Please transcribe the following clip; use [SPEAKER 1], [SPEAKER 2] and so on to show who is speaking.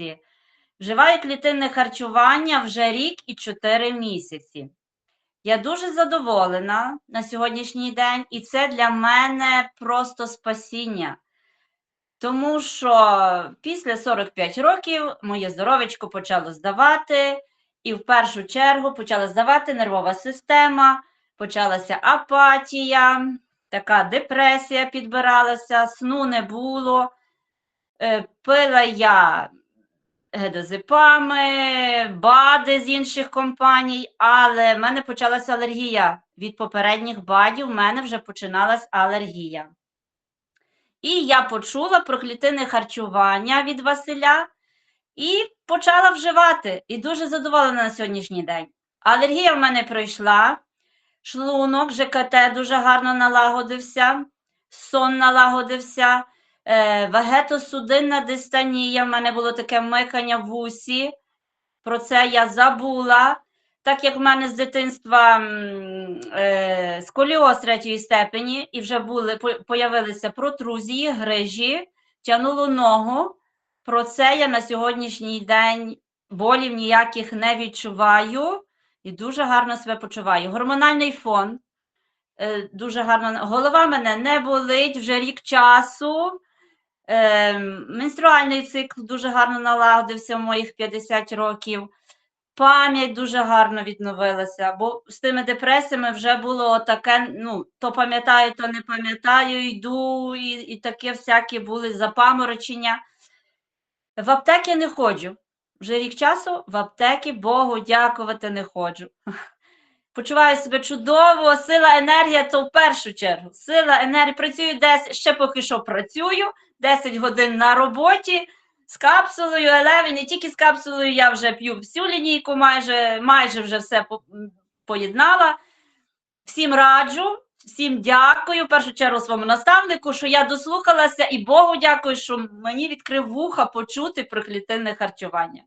[SPEAKER 1] місяці. Вживаю клітинне харчування вже рік і 4 місяці. Я дуже задоволена на сьогоднішній день, і це для мене просто спасіння. Тому що після 45 років моє здоровечко почало здавати, і в першу чергу почала здавати нервова система, почалася апатія, така депресія підбиралася, сну не було. Е, Пила я гедозепами, бади з інших компаній, але в мене почалася алергія. Від попередніх бадів в мене вже починалась алергія. І я почула про клітинне харчування від Василя і почала вживати. І дуже задоволена на сьогоднішній день. Алергія в мене пройшла, шлунок, ЖКТ дуже гарно налагодився, сон налагодився, вегетосудинна дистанія, в мене було таке микання в вусі. Про це я забула. Так як в мене з дитинства е, сколіоз третьої степені, і вже були, по- появилися протрузії, грижі, тянуло ногу. Про це я на сьогоднішній день болів ніяких не відчуваю і дуже гарно себе почуваю. Гормональний фон е, дуже гарно. Голова мене не болить вже рік часу. Е, менструальний цикл дуже гарно налагодився в моїх 50 років. Пам'ять дуже гарно відновилася, бо з тими депресіями вже було таке, ну, то пам'ятаю, то не пам'ятаю, йду, і, і таке всякі були запаморочення. В аптеки не ходжу. Вже рік часу в аптеки Богу дякувати не ходжу. Почуваю себе чудово, сила, енергія то в першу чергу. Сила, енергія, працюю десь, ще поки що працюю, 10 годин на роботі, з капсулою, елеві, не тільки з капсулою, я вже п'ю всю лінійку, майже, майже вже все поєднала. Всім раджу, всім дякую. В першу чергу своєму наставнику, що я дослухалася, і Богу дякую, що мені відкрив вуха почути про клітинне харчування.